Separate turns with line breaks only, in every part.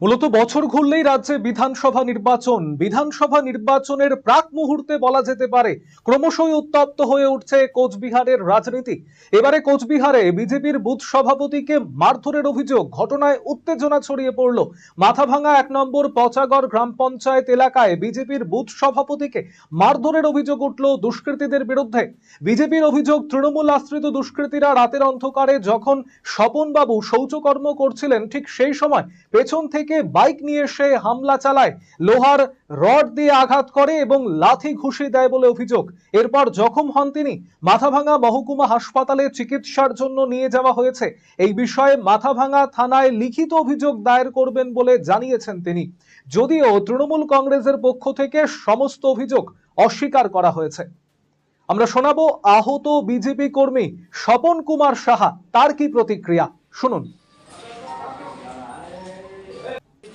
মূলত বছর ঘুরলেই রাজ্যে বিধানসভা নির্বাচন। বিধানসভা নির্বাচনের প্রাক মুহূর্তে বলা যেতে পারে, ক্রমশই উত্তপ্ত হয়ে উঠছে কোচবিহারের রাজনীতি। এবারে কোচবিহারে বিজেপির বুথ সভাপতিকে মারধরের অভিযোগ, ঘটনায় উত্তেজনা ছড়িয়ে পড়ল। মাথাভাঙা এক নম্বর পচাগড় গ্রাম পঞ্চায়েত এলাকায় বিজেপির বুথ সভাপতিকে মারধরের অভিযোগ উঠল দুষ্কৃতীদের বিরুদ্ধে। বিজেপির অভিযোগ, তৃণমূল আশ্রিত দুষ্কৃতীরা রাতের অন্ধকারে যখন স্বপনবাবু শৌচকর্ম করছিলেন, ঠিক সেই সময় পেছন থেকে বাইক নিয়ে এসে হামলা চালায়। লোহার রড দিয়ে আঘাত করে এবং লাথি ঘুষি দেয় বলে অভিযোগ। এরপর জখম হন তিনি। মাথাভাঙা মহকুমা হাসপাতালে চিকিৎসার জন্য নিয়ে যাওয়া হয়েছে। এই বিষয়ে মাথাভাঙা থানায় লিখিত অভিযোগ দায়ের করবেন বলে জানিয়েছেন তিনি। যদিও তৃণমূল কংগ্রেসের পক্ষ থেকে সমস্ত অভিযোগ অস্বীকার করা হয়েছে। আমরা শোনাবো আহত বিজেপি কর্মী স্বপন কুমার সাহা, তার কি প্রতিক্রিয়া? শুনুন।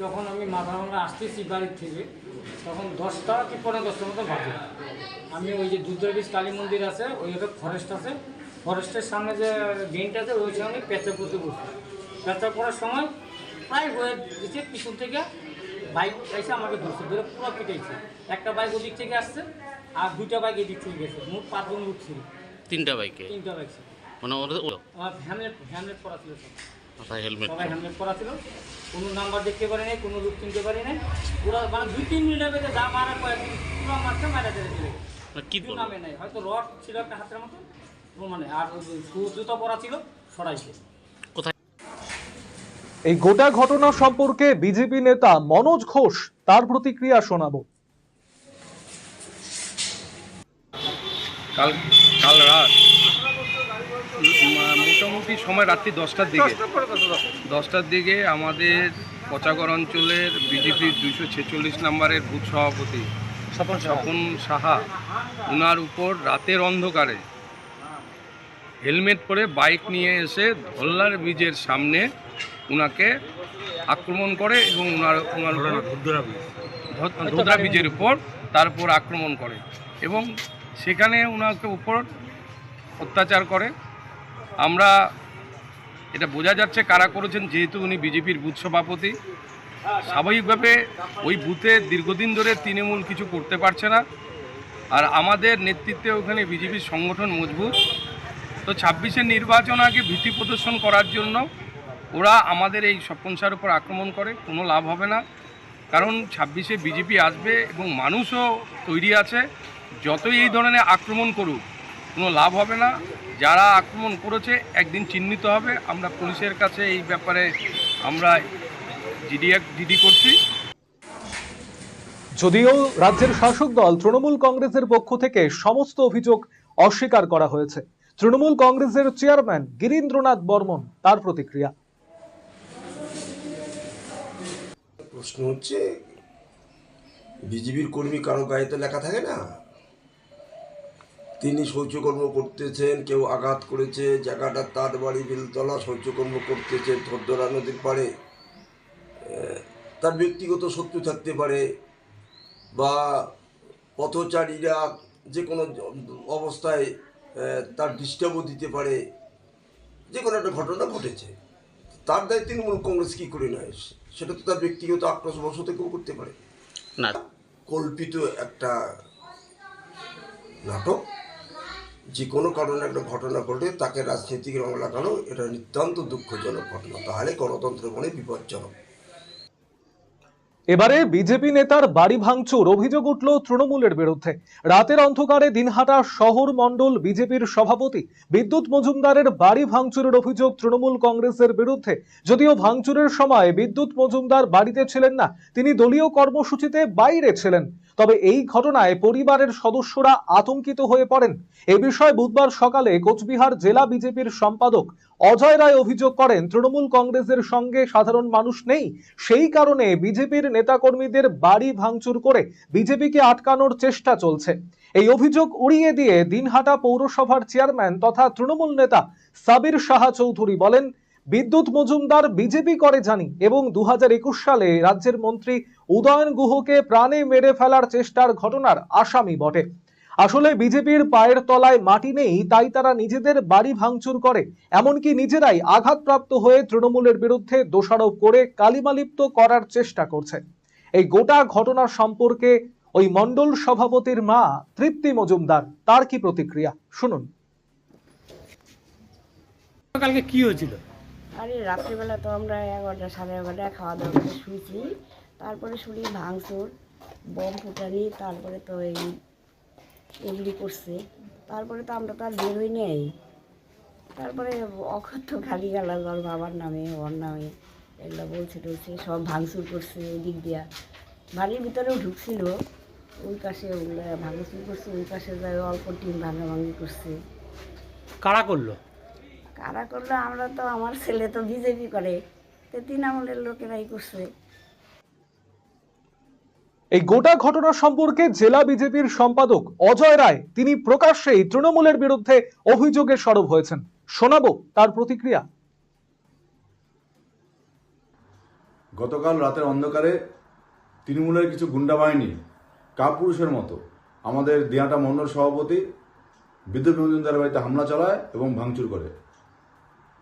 যখন আমি মাথা ভাঙা আসতেছি বাড়ির থেকে তখন দশটা কি পনেরো দশটার মতো বাজে। আমি ওই যে দুর্গাবীজ কালী মন্দির আছে ওই একটা ফরেস্ট আছে। ফরেস্টের সামনে যে গেইনটা আছে ওই সামনে পেঁচা করতে বসে। পেঁচা করার সময় প্রায় হয়ে দিচ্ছে পিছন থেকে বাইক এসে আমাকে ধরছে ধরে পুরো পিটাইছে। একটা বাইক ওদিক থেকে আসছে আর দুইটা বাইক এদিক থেকে গেছে। মোট পাঁচজন লোক ছিল।
তিনটা বাইকে?
তিনটা বাইক ছিল।
মানে
হ্যামলেট হ্যামলেট করা ছিল। সব
মাথায় হেলমেট
করা ছিল। কোনো নাম্বার দেখতে পারি নাই কোনো চিনতে পারি নাই পুরো মানে দুই তিন মিনিটের যা মারা কয়েকদিন পুরো মারছে মারা চলে চলে গেছে।
কি
নামে নাই। হয়তো রড ছিল একটা হাতের মতো ও মানে আর শু জুতো পরা ছিল সরাইছে।
এই গোটা ঘটনা সম্পর্কে বিজেপি নেতা মনোজ ঘোষ তার প্রতিক্রিয়া শোনাবো।
কাল কাল রাত। মোটামুটি সময় রাত্রি দশটার দিকে। দশটার দিকে আমাদের পচাগড় অঞ্চলের বিজেপির দুইশো ছেচল্লিশ নম্বরের বুথ সভাপতি স্বপন স্বপন সাহা ওনার উপর রাতের অন্ধকারে হেলমেট পরে বাইক নিয়ে এসে ধল্লার ব্রিজের সামনে ওনাকে আক্রমণ করে এবং ওনার ওনার ধোদরা ব্রিজের উপর তার উপর আক্রমণ করে এবং সেখানে ওনাকে উপর অত্যাচার করে। আমরা এটা বোঝা যাচ্ছে কারা করেছেন, যেহেতু উনি বিজেপির বুথ সভাপতি। স্বাভাবিকভাবে ওই বুথে দীর্ঘদিন ধরে তৃণমূল কিছু করতে পারছে না। আর আমাদের নেতৃত্বে ওখানে বিজেপির সংগঠন মজবুত। তো ছাব্বিশের নির্বাচন আগে ভীতি প্রদর্শন করার জন্য ওরা আমাদের এই স্বপন সার উপর আক্রমণ করে, কোনো লাভ হবে না। কারণ ছাব্বিশে বিজেপি আসবে এবং মানুষও তৈরি আছে, যতই এই ধরনের আক্রমণ করুক, কোনো লাভ হবে না। যারা আক্রমণ করেছে একদিন চিহ্নিত হবে। আমরা পুলিশের কাছে এই ব্যাপারে আমরা জিডি জিডি করছি।
যদিও রাজ্যের শাসক দল তৃণমূল কংগ্রেসের পক্ষ থেকে সমস্ত অভিযোগ অস্বীকার করা হয়েছে। তৃণমূল কংগ্রেসের চেয়ারম্যান গিরীন্দ্রনাথ বর্মন তার প্রতিক্রিয়া।
প্রশ্ন হচ্ছে বিজেপির কর্মী কারও গায়ে তো লেখা থাকে না? তিনি শৌচকর্ম করতেছেন কেউ আঘাত করেছে জায়গাটা তার বাড়ি বেলতলা শৌচকর্ম করতেছেন থরদরা নদীর পাড়ে। তার ব্যক্তিগত শত্রু থাকতে পারে বা পথচারীরা যে কোনো অবস্থায় তার ডিস্টার্বও দিতে পারে। যে কোনো একটা ঘটনা ঘটেছে। তার দায় তৃণমূল কংগ্রেস কী করে নেয়? সেটা তো তার ব্যক্তিগত আক্রোশ বশত কেউ করতে পারে।
না।
কল্পিত একটা নাটক। যে কোনো কারণে একটা ঘটনা ঘটে, তাকে রাজনীতিক রং লাগানো, এটা নিতান্ত দুঃখজনক ঘটনা। তাহলে গণতন্ত্র মনে বিপজ্জনক।
এবারে বিজেপি নেতার বাড়ি ভাঙচুর, অভিযোগ উঠল তৃণমূলের বিরুদ্ধে। রাতের অন্ধকারে দিনহাটা শহর মণ্ডল বিজেপির সভাপতি বিদ্যুৎ মজুমদারের বাড়ি ভাঙচুরের অভিযোগ তৃণমূল কংগ্রেসের বিরুদ্ধে। যদিও ভাঙচুরের সময় বিদ্যুৎ মজুমদার বাড়িতে ছিলেন না, তিনি দলীয় কর্মসূচিতে বাইরে ছিলেন। তবে এই ঘটনায় পরিবারের সদস্যরা আতঙ্কিত হয়ে পড়েন। এ বিষয়ে বুধবার সকালে কোচবিহার জেলা বিজেপির সম্পাদক অজয় রায় অভিযোগ করেন, তৃণমূল কংগ্রেসের সঙ্গে সাধারণ মানুষ নেই। সেই কারণে বিজেপির নেতাকর্মীদের বাড়ি ভাঙচুর করে বিজেপিকে আটকানোর চেষ্টা চলছে। এই অভিযোগ উড়িয়ে দিয়ে দিনহাটা পৌরসভার চেয়ারম্যান তথা তৃণমূল নেতা সাবির সাহা চৌধুরী বলেন, বিদ্যুৎ মজুমদার বিজেপি করে জানি এবং দু হাজার একুশ সালে রাজ্যের মন্ত্রী উদয়ন গুহকে প্রাণে মেরে ফেলার চেষ্টার ঘটনার আসামি বটে। আসলে বিজেপির পায়ের তলায় মাটি নেই তাই তারা নিজেদের বাড়ি ভাঙচুর করে। এমনকি নিজেরাই আঘাতপ্রাপ্ত হয়ে তৃণমূলের বিরুদ্ধে দোষারোপ করে কালিমালিপ্ত করার চেষ্টা করছে। এই গোটা ঘটনার সম্পর্কে ওই মণ্ডল সভাপতির মা তৃপ্তি মজুমদার তার কি প্রতিক্রিয়া? শুনুন।
কালকে কি হয়েছিল?
আরে রাত্রিবেলা তো আমরা এগারোটা সাড়ে এগারোটায় খাওয়া দাওয়া করে শুয়েছি। তারপরে শুনি ভাঙচুর বম ফুটানি তারপরে তো এই এগুলি করছে। তারপরে তো আমরা তো আর বের হই নেই। তারপরে অকথ্য খালি গেল ওর বাবার নামে ওর নামে। এগুলো বলছে টলছে সব ভাঙচুর করছে ওই দিক দিয়া। বাড়ির ভিতরেও ঢুকছিল। ওই পাশে ওগুলো ভাঙচুর করছে ওই পাশে যায় অল্প টিম ভাঙাভাঙি করছে।
কারা করল?
কারা করল? আমরা তো আমার ছেলে তো বিজেপি করে। তো তৃণমূলের লোকেরাই করছে।
এই গোটা ঘটনা সম্পর্কে জেলা বিজেপির সম্পাদক অজয় রায়, তিনি প্রকাশ্যেই তৃণমূলের বিরুদ্ধে অভিযোগে সরব হয়েছেন। শোনাবো তার প্রতিক্রিয়া।
গতকাল রাতের অন্ধকারে তৃণমূলের কিছু গুন্ডা বাহিনী, কাপুরুষের মতো, আমাদের দিয়াটা মণ্ডল সভাপতি, বিদ্যুৎ মজুমদার বাড়িতে হামলা চালায় এবং ভাঙচুর করে।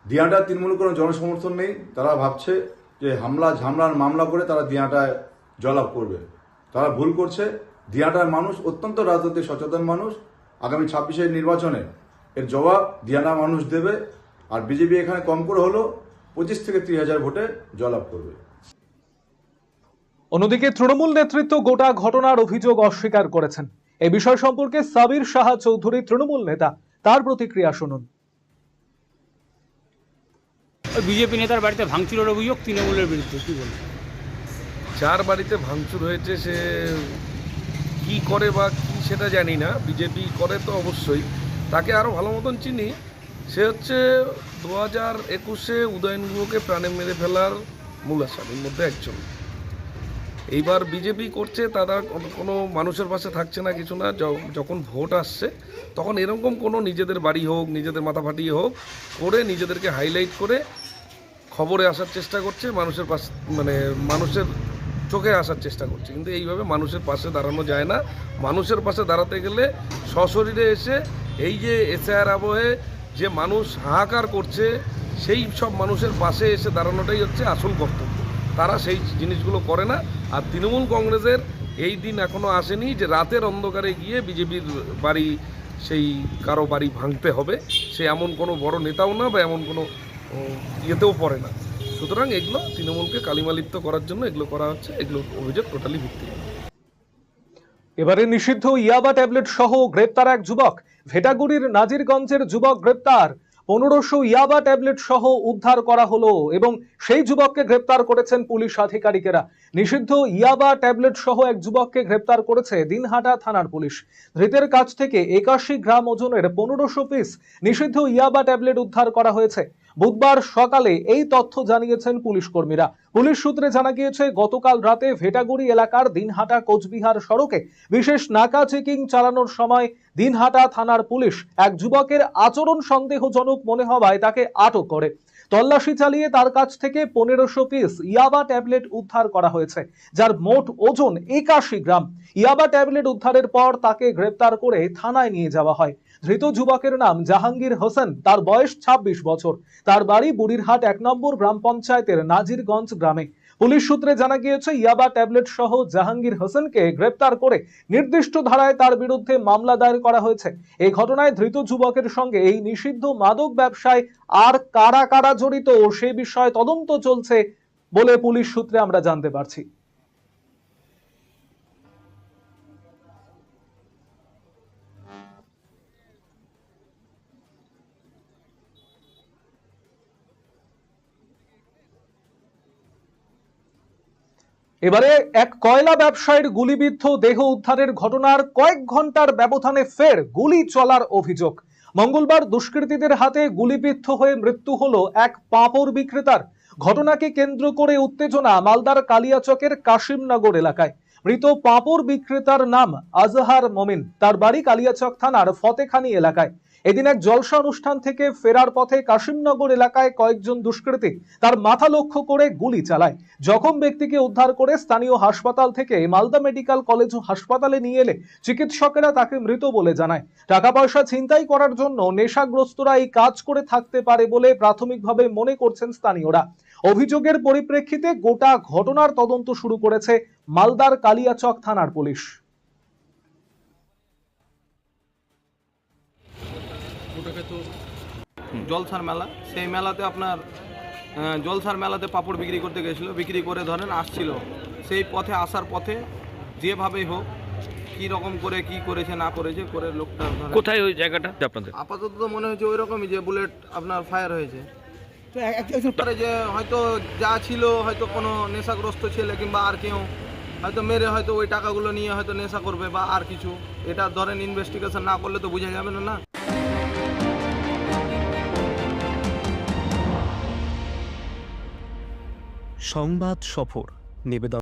দিয়াটা তৃণমূলের কোনো জনসমর্থন নেই, তারা ভাবছে যে হামলা, ঝামলার মামলা করে তারা দিয়াটায় জয়লাভ করবে। তারা ভুল করছে। দিয়াটার মানুষ অত্যন্ত রাজনৈতিক সচেতন মানুষ। আগামী ছাব্বিশের নির্বাচনে এর জবাব দিয়ানা মানুষ দেবে আর বিজেপি এখানে কম করে হলো পঁচিশ থেকে ত্রিশ হাজার ভোটে জয়লাভ করবে।
অন্যদিকে তৃণমূল নেতৃত্ব গোটা ঘটনার অভিযোগ অস্বীকার করেছেন। এ বিষয় সম্পর্কে সাবির সাহা চৌধুরী তৃণমূল নেতা তার প্রতিক্রিয়া শুনুন।
বিজেপি নেতার বাড়িতে ভাঙচুরের অভিযোগ তৃণমূলের বিরুদ্ধে কি বলব
যার বাড়িতে ভাঙচুর হয়েছে সে কি করে বা কি সেটা জানি না, বিজেপি করে তো অবশ্যই। তাকে আরও ভালো মতন চিনি। সে হচ্ছে দু হাজার একুশে উদয়ন গুহকে প্রাণে মেরে ফেলার মূল আসামির মধ্যে একজন। এইবার বিজেপি করছে, তারা কোনো- মানুষের পাশে থাকছে না, কিছু না। যখন ভোট আসছে, তখন এরকম কোনো নিজেদের বাড়ি হোক, নিজেদের মাথা ফাটিয়ে হোক, করে নিজেদেরকে হাইলাইট করে খবরে আসার চেষ্টা করছে। মানুষের পাশে মানে মানুষের চোখে আসার চেষ্টা করছে। কিন্তু এইভাবে মানুষের পাশে দাঁড়ানো যায় না। মানুষের পাশে দাঁড়াতে গেলে সশরীরে এসে এই যে এসআর আবহে যে মানুষ হাহাকার করছে, সেই সব মানুষের পাশে এসে দাঁড়ানোটাই হচ্ছে আসল কর্তব্য। তারা সেই জিনিসগুলো করে না। আর তৃণমূল কংগ্রেসের এই দিন এখনও আসেনি যে রাতের অন্ধকারে গিয়ে বিজেপির বাড়ি, সেই কারও বাড়ি ভাঙতে হবে। সে এমন কোনো বড় নেতাও না বা এমন কোনো ইয়েতেও পড়ে না। সুতরাং এগুলো তৃণমূলকে কালিমালিপ্ত করার জন্য এগুলো করা হচ্ছে, এগুলো অভিযোগ টোটালি ভিত্তিহীন
এবারে নিষিদ্ধ ইয়াবা ট্যাবলেট সহ গ্রেপ্তার এক যুবক। ভেটাগুড়ির নাজিরগঞ্জের যুবক গ্রেপ্তার। পনেরোশো ইয়াবা ট্যাবলেট সহ উদ্ধার করা হলো এবং সেই যুবককে গ্রেপ্তার করেছেন পুলিশ আধিকারিকেরা। নিষিদ্ধ ইয়াবা ট্যাবলেট সহ এক যুবককে গ্রেপ্তার করেছে দিনহাটা থানার পুলিশ। ধৃতের কাছ থেকে একাশি গ্রাম ওজনের পনেরোশো পিস নিষিদ্ধ ইয়াবা ট্যাবলেট উদ্ধার করা হয়েছে। বুধবার সকালে এই তথ্য জানিয়েছেন পুলিশ কর্মীরা। পুলিশ সূত্রে জানা গিয়েছে, গতকাল রাতে ভেটাগুড়ি এলাকার দিনহাটা কোচবিহার সড়কে বিশেষ নাকা চেকিং চালানোর সময় দিনহাটা থানার পুলিশ এক যুবকের আচরণ সন্দেহজনক মনে হওয়ায় তাকে আটক করে। তল্লাশি চালিয়ে তার কাছ থেকে পনেরোশো পিস ইয়াবা ট্যাবলেট উদ্ধার করা হয়েছে, যার মোট ওজন একাশি গ্রাম। ইয়াবা ট্যাবলেট উদ্ধারের পর তাকে গ্রেপ্তার করে থানায় নিয়ে যাওয়া হয়। ধৃত যুবকের নাম জাহাঙ্গীর হোসেন। তার বয়স ২৬ বছর। তার বাড়ি বুড়িরহাট এক নম্বর গ্রাম পঞ্চায়েতের নাজিরগঞ্জ গ্রামে। পুলিশ সূত্রে জানা গিয়েছে, ইয়াবা ট্যাবলেট সহ জাহাঙ্গীর হোসেনকে গ্রেপ্তার করে নির্দিষ্ট ধারায় তার বিরুদ্ধে মামলা দায়ের করা হয়েছে। এই ঘটনায় ধৃত যুবকের সঙ্গে এই নিষিদ্ধ মাদক ব্যবসায় আর কারা কারা জড়িত, সে বিষয়ে তদন্ত চলছে বলে পুলিশ সূত্রে আমরা জানতে পারছি। এবারে এক কয়লা ব্যবসায়ীর গুলিবিদ্ধ দেহ উদ্ধারের ঘটনার কয়েক ঘণ্টার ব্যবধানে ফের গুলি চলার অভিযোগ। মঙ্গলবার দুষ্কৃতীদের হাতে গুলিবিদ্ধ হয়ে মৃত্যু হলো এক পাঁপড় বিক্রেতার। ঘটনাকে কেন্দ্র করে উত্তেজনা মালদার কালিয়াচকের কাশিমনগর এলাকায়। মৃত পাঁপড় বিক্রেতার নাম আজহার মমিন। তার বাড়ি কালিয়াচক থানার ফতেখানি এলাকায়। এদিন এক জলসা অনুষ্ঠান থেকে ফেরার পথে কাশিমনগর এলাকায় কয়েকজন দুষ্কৃতী তার মাথা লক্ষ্য করে গুলি চালায়। জখম ব্যক্তিকে উদ্ধার করে স্থানীয় হাসপাতাল থেকে মালদা মেডিকেল কলেজ হাসপাতালে নিয়ে এলে চিকিৎসকেরা তাকে মৃত বলে জানায়। টাকা পয়সা ছিনতাই করার জন্য নেশাগ্রস্তরা এই কাজ করে থাকতে পারে বলে প্রাথমিকভাবে মনে করছেন স্থানীয়রা। অভিযোগের পরিপ্রেক্ষিতে গোটা ঘটনার তদন্ত শুরু করেছে মালদার কালিয়াচক থানার পুলিশ।
জলসার মেলা সেই মেলাতে আপনার জলসার মেলাতে পাপড় বিক্রি করতে গেছিল বিক্রি করে ধরেন আসছিল। সেই পথে আসার পথে যেভাবেই হোক কি রকম করে কি করেছে না করেছে করে লোকটা
কোথায় ওই জায়গাটা আপনাদের?
আপাতত তো মনে হচ্ছে ওই রকমই যে বুলেট আপনার ফায়ার হয়েছে। তারপরে যে হয়তো যা ছিল হয়তো কোনো নেশাগ্রস্ত ছেলে কিংবা আর কেউ হয়তো মেরে হয়তো ওই টাকাগুলো নিয়ে হয়তো নেশা করবে বা আর কিছু। এটা ধরেন ইনভেস্টিগেশন না করলে তো বোঝা যাবে না না।
সংবাদ সফর। নিবেদন